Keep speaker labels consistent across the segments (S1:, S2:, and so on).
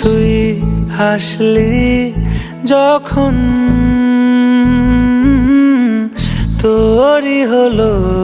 S1: তুই হাসলি যখন তোরই হলো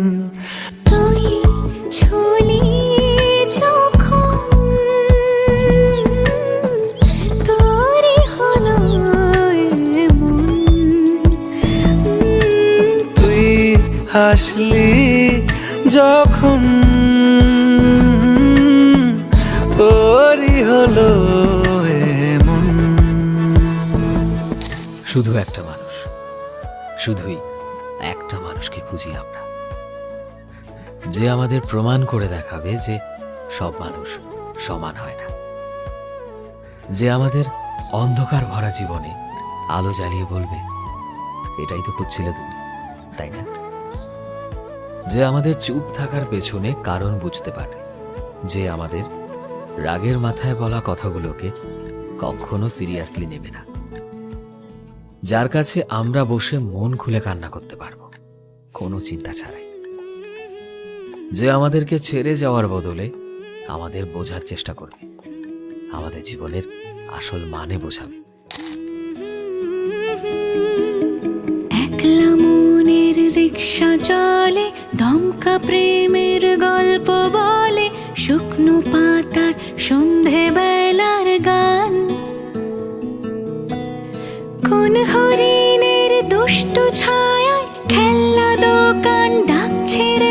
S1: হাসলি যখন তোরই হলো এমন।
S2: শুধু একটা মানুষ। শুধুই একটা মানুষকে খুঁজি আমরা। যে আমাদের প্রমাণ করে দেখাবে যে সব মানুষ সমান হয় না। যে আমাদের অন্ধকার ভরা জীবনে আলো জ্বালিয়ে বলবে, এটাই তো খুঁজছিলে তুমি তাই না? যে আমাদের চুপ থাকার পেছনে কারণ বুঝতে পারে, যে আমাদের রাগের মাথায় বলা কথাগুলোকে কখনো সিরিয়াসলি নেবে না। যার কাছে আমরা বসে মন খুলে কান্না করতে পারব, কোনো চিন্তা ছাড়াই। যে আমাদেরকে ছেড়ে যাওয়ার বদলে আমাদের বোঝার চেষ্টা করবে, আমাদের জীবনের আসল মানে বোঝাবে।
S3: রিক্সা চলে দমকা প্রেমের গল্প বলে, শুকনো পাতার সন্ধে বেলার গান। কোন হরিণের দুষ্ট ছায়ায় খেলনা দোকান ডাক রে